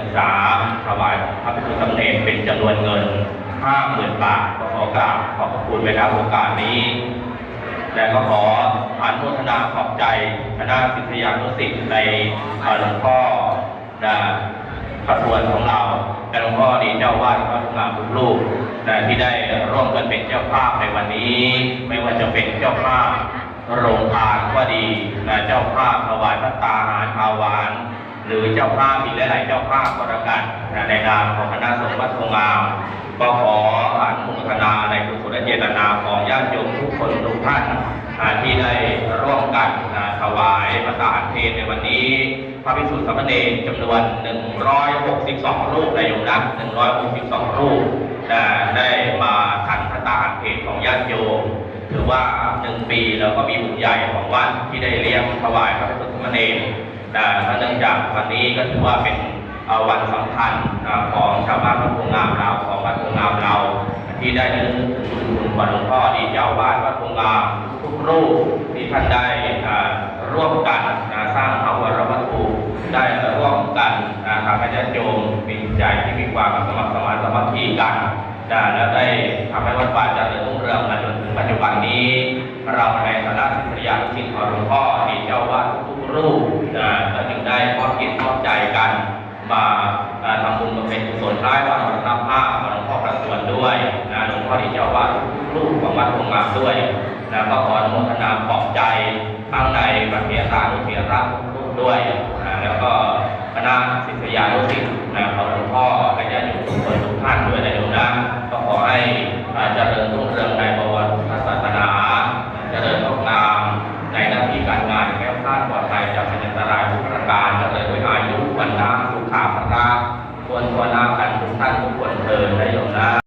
ศึาถวายพระพิสุทธิ์เนรเป็นจำนวนเงินห้าหมื่นบาทก็ขอกราบขอบคุณไปนะโอกาสนี้ และก็ขออนุโมทนาขอบใจคณะศิษยานุสิตในหลวงพ่อนะขบวนของเราและหลวงพ่อดีเจ้าวาดพระสงฆ์ทุกลูกนะที่ได้ร่วมกันเป็นเจ้าภาพในวันนี้ ไม่ว่าจะเป็นเจ้าภาพโรงทานก็ดีแนะเจ้าภาพถวายพระตาหารอาวาน หรือเจ้าภาพอีกหลายๆเจ้าภาพก็แล้วกันในนามของคณะสงฆ์วัดทรงงามก็ขออนุโมทนาในกุศลเจตนาของญาติโยมทุกคนทุกท่านที่ได้ร่วมกันถวายพระทหารเพลในวันนี้ พระภิกษุสามเณรจำนวน 162 รูปในโยมนะ162 รูปได้มาทันพระทหารเพลของญาติโยมถือว่าหนึ่งปีแล้วก็มีบุญใหญ่ของวัดที่ได้เลี้ยงถวายพระภิกษุสามเณร นะเนื่องจากวันนี้ก็ถือว่าเป็นวันสำคัญนะของชาวบ้านวัดโพงามเราของวัดโพงามเรา ที่ได้นึกถึงคุณหลวงพ่อดีเจ้าบ้านวัดโพงามทุกรูปที่ท่านได้ร่วมกันนะสร้างพระวรวัตถุได้ร่วมกันนะทำให้ญาติโยมมีใจที่มีความสมัครสมานสามัคคีกันนะและได้ทำให้วัดป่าเจริญรุ่งเรืองมาจนถึงปัจจุบันนี้ เราในฐานะศิษยานุศิษย์ของหลวงพ่อดีเจ้าวัดทุกรูป นะก็จึงได้มอบจิตมอบใจกัน มาทำบุญบำเพ็ญกุศลร้ายวันมรณภาพของหลวงพ่อประสวนด้วยนะหลวงพ่อที่เจ้าวาดลูกของวัดคงงามด้วยนะก็ขออนุโมทนาปลอบใจทั้งในประเทศสานุเทียรักลูกด้วยนะแล้วก็คณะศิษยานุศิษย์นะของหลวงพ่อและญาติโยมทุกคนทุกท่านด้วยนะโยมนะก็ขอให้เจริญ วันนาสุขาภราควรควรอากันา